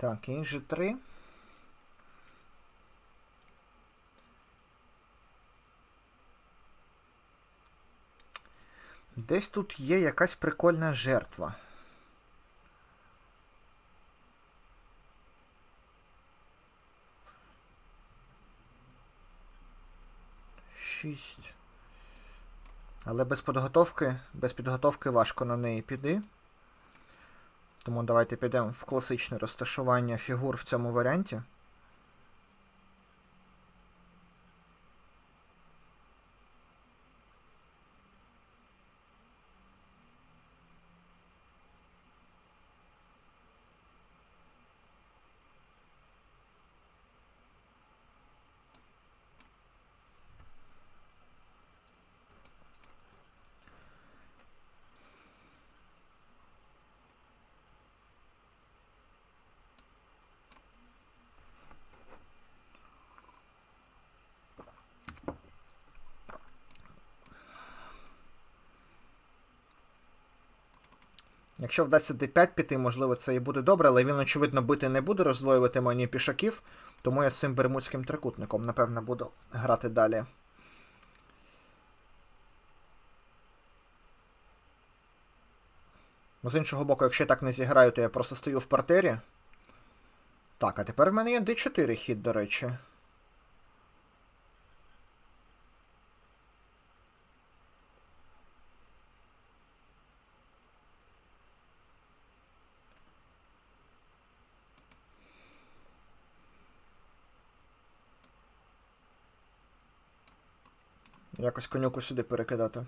Так, кінь G3. Десь тут є якась прикольна жертва. Шість. Але без підготовки, без підготовки важко на неї піди. Тому давайте підемо в класичне розташування фігур в цьому варіанті. Якщо вдасться d5 піти, можливо, це і буде добре, але він, очевидно, бити не буде, роздвоювати мені пішаків, тому я з цим бермудським трикутником, напевно, буду грати далі. Ну, з іншого боку, якщо я так не зіграю, то я просто стою в партері. Так, а тепер в мене є d4 хід, до речі. Якось конюку сюди перекидати.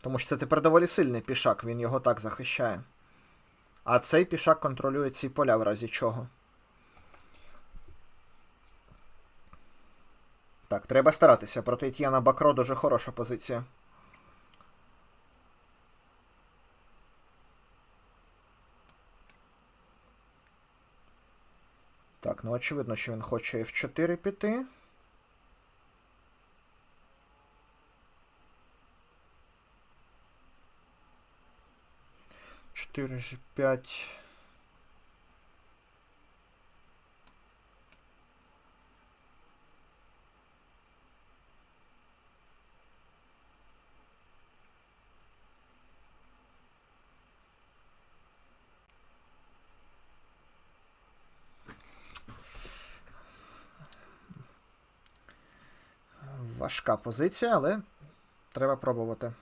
Тому що це тепер доволі сильний пішак, він його так захищає. А цей пішак контролює ці поля в разі чого. Так, треба старатися. Проти Тіана Бакро дуже хороша позиція. Так, ну очевидно, що він хоче F4 піти. Чотири ж п'ять. Важка позиція, але треба пробувати.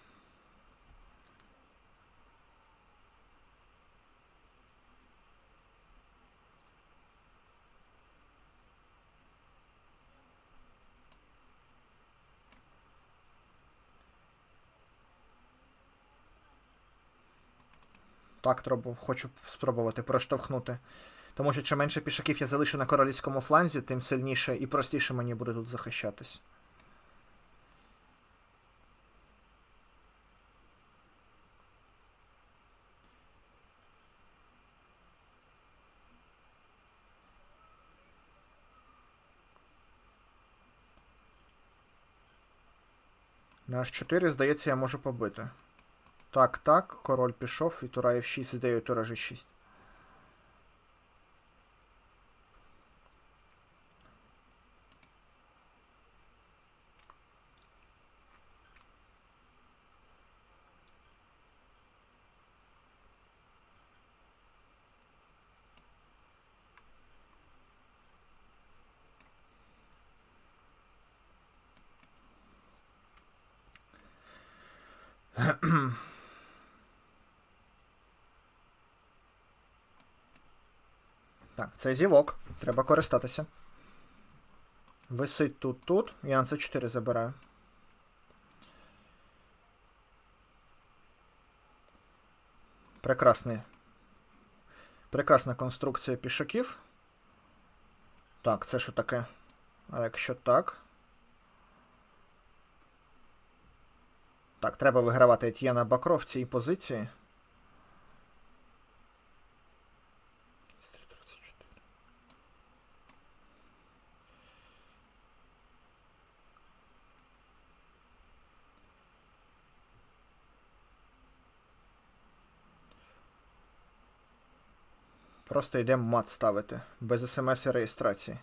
Так, треба, хочу спробувати проштовхнути. Тому що чим менше пішаків я залишу на королівському фланзі, тим сильніше і простіше мені буде тут захищатись. На H4, здається, я можу побити. Так, так, король пішов, і тура F6, ідею тура G6. Так, це зівок. Треба користатися. Висить тут, тут. Я на це 4 забираю. Прекрасний. Прекрасна конструкція пішаків. Так, це що таке? А якщо так. Так, треба вигравати Етьєна Бакро в цій позиції. Просто йдемо мат ставити, без смс і реєстрації.